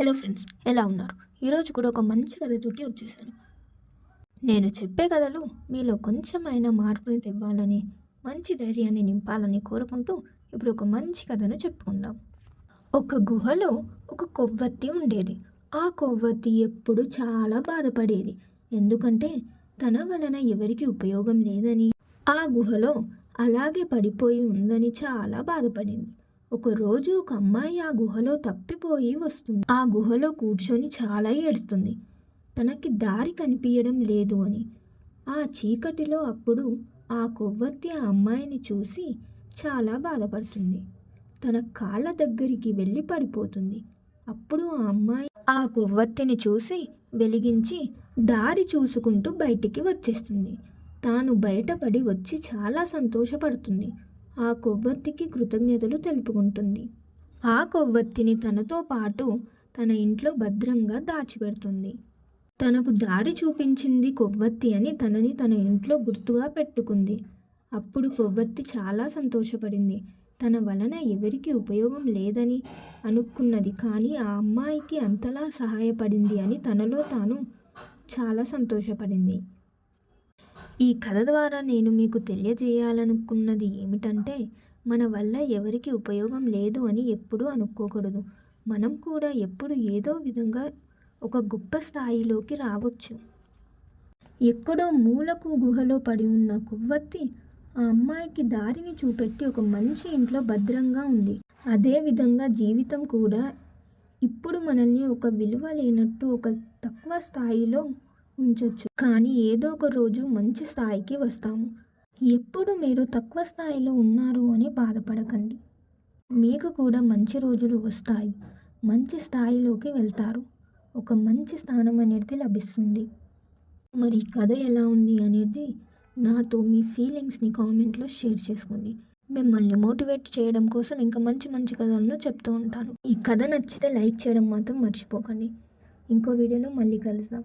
Hello friends ఎలా ఉన్నారు? ఈరోజు కూడా ఒక మంచి కథ కథతోటి వచ్చేసాను. నేను చెప్పే కథలు మీలో కొంచెమైనా మార్పుని తెవ్వాలని మంచి ధైర్యాన్ని నింపాలని కోరుకుంటూ ఇప్పుడు ఒక మంచి కథను చెప్పుకుందాం. ఒక గుహలో ఒక కొవ్వొత్తి ఉండేది. ఆ కొవ్వొత్తి ఎప్పుడు చాలా బాధపడేది. ఎందుకంటే తన వలన ఎవరికి ఉపయోగం లేదని. ఆ గుహలో అలాగే పడిపోయి ఉందని చాలా బాధపడింది. ఒకరోజు ఒక అమ్మాయి ఆ గుహలో తప్పిపోయి వస్తుంది. ఆ గుహలో కూర్చొని చాలా ఏడుస్తుంది. తనకి దారి కనిపించడం లేదు అని. ఆ చీకటిలో అప్పుడు ఆ కొవ్వొత్తి ఆ అమ్మాయిని చూసి చాలా బాధపడుతుంది. తన కాళ్ళ దగ్గరికి వెళ్ళి పడిపోతుంది. అప్పుడు ఆ అమ్మాయి ఆ కొవ్వొత్తిని చూసి వెలిగించి దారి చూసుకుంటూ బయటికి వచ్చేస్తుంది. తాను బయటపడి వచ్చి చాలా సంతోషపడుతుంది. ఆ కొవ్వొత్తికి కృతజ్ఞతలు తెలుపుకుంటుంది. ఆ కొవ్వొత్తిని తనతో పాటు తన ఇంట్లో భద్రంగా దాచిపెడుతుంది. తనకు దారి చూపించింది కొవ్వొత్తి అని తనని తన ఇంట్లో గుర్తుగా పెట్టుకుంది. అప్పుడు కొవ్వొత్తి చాలా సంతోషపడింది. తన వలన ఎవరికి ఉపయోగం లేదని అనుకున్నది కానీ ఆ అమ్మాయికి అంతలా సహాయపడింది అని తనలో తాను చాలా సంతోషపడింది. ఈ కథ ద్వారా నేను మీకు తెలియజేయాలనుకున్నది ఏమిటంటే మన వల్ల ఎవరికి ఉపయోగం లేదు అని ఎప్పుడూ అనుకోకూడదు. మనం కూడా ఎప్పుడు ఏదో విధంగా ఒక గొప్ప స్థాయిలోకి రావచ్చు. ఎక్కడో మూలకు గుహలో పడి ఉన్న కొవ్వొత్తి ఆ అమ్మాయికి దారిని చూపెట్టి ఒక మంచి ఇంట్లో భద్రంగా ఉంది. అదేవిధంగా జీవితం కూడా. ఇప్పుడు మనల్ని ఒక విలువ లేనట్టు ఒక తక్కువ స్థాయిలో ఉంచొచ్చు. కానీ ఏదో ఒక రోజు మంచి స్థాయికి వస్తాము. ఎప్పుడు మీరు తక్కువ స్థాయిలో ఉన్నారు అని బాధపడకండి. మీకు కూడా మంచి రోజులు వస్తాయి. మంచి స్థాయిలోకి వెళ్తారు. ఒక మంచి స్థానం అనేది లభిస్తుంది. మరి కథ ఎలా ఉంది అనేది నాతో మీ ఫీలింగ్స్ని కామెంట్లో షేర్ చేసుకోండి. మిమ్మల్ని మోటివేట్ చేయడం కోసం ఇంకా మంచి మంచి కథలను చెప్తూ ఉంటాను. ఈ కథ నచ్చితే లైక్ చేయడం మాత్రం మర్చిపోకండి. ఇంకో వీడియోలో మళ్ళీ కలుద్దాం.